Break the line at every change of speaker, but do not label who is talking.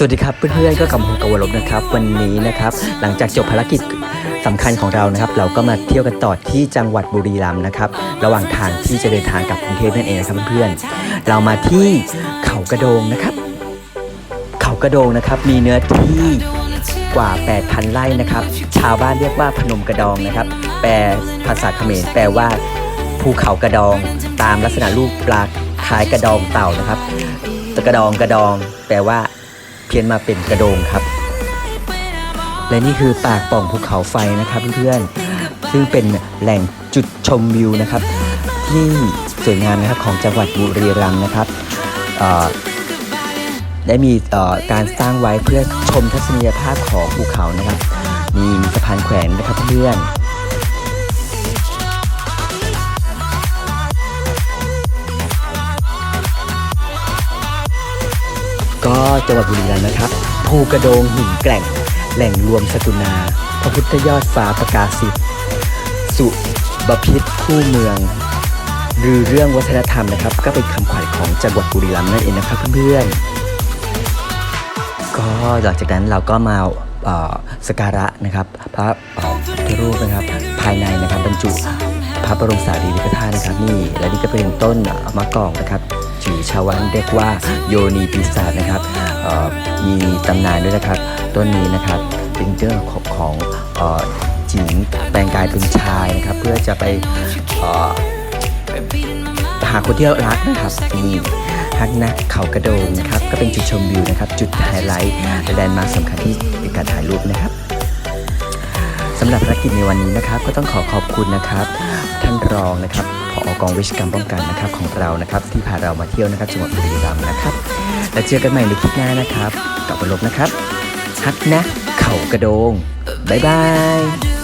สวัสดีครับเพื่อนๆก็กำพงกบวรบนะครับ วันนี้นะครับ หลังจากจบภารกิจสำคัญของเรานะครับ เราก็มาเที่ยวกันต่อที่จังหวัดบุรีรัมย์นะครับ ระหว่างทางที่จะเดินทางกลับกรุงเทพนั่นเองนะครับเพื่อนๆเรามาที่เขากระโดงนะครับ เขากระโดงนะครับมีเนื้อที่กว่า 8,000 ไร่นะครับ ชาวบ้านเรียกว่าพนมกระดองนะครับ แปลภาษาเขมรแปลว่าภูเขากระดอง ตามลักษณะรูปปลาคล้ายกระดองเต่านะครับกระดองกระดอง แปลว่า เพี้ยนมาเป็นกระโดงครับ และนี่คือปากป่องภูเขาไฟนะครับเพื่อนๆซึ่งเป็นแหล่งจุดชมวิวนะครับ ที่สวยงามนะครับของจังหวัดบุรีรัมย์นะครับได้มีการสร้างไว้เพื่อชมทัศนียภาพของภูเขานะครับ มีมีสะพานแขวนนะครับเพื่อน ก็จังหวัดบุรีรัมย์นะครับ ภูกระโดงหินแกร่ง แหล่งรวมสกุณา พระพุทธยอดฟ้าประกาศสิทธิ์สุบพิษคู่เมืองหรือเรื่องวัฒนธรรมนะครับ ก็เป็นคำขวัญของจังหวัดบุรีรัมย์นั่นเองนะครับเพื่อนๆก็หลังจากนั้นเราก็มาสการะนะครับ พระเอ่อพุทธรูปนะครับภายในนะครับบรรจุพระบรมสารีริกธาตุนะครับนี่และนี่ก็เป็นต้นมะกอกนะครับ ชื่อชาวบ้านเรียกว่าโยนีปีศาจนะครับมีตำนานด้วยนะครับต้นนี้นะครับเป็นเรื่องของของหญิงแปลงกายเป็นชายนะครับ เพื่อจะไปหาคนที่รักนะครับนี่ฮักนะเขากระโดงนะครับ ก็เป็นจุดชมวิวนะครับ จุดไฮไลท์และแลนด์มาร์คสำคัญที่เป็นการถ่ายรูปนะครับสำหรับภารกิจในวันนี้นะครับ ก็ต้องขอขอบคุณนะครับ รองนะครับผอกองวิชกรรมป้องกันนะครับของเรานะครับ ที่พาเรามาเที่ยวนะครับจังหวัดบุรีรัมย์นะครับ แล้วเจอกันใหม่ในคลิปหน้านะครับ กับบรลบนะครับฮักนะ เข่ากระโดงบ๊ายบาย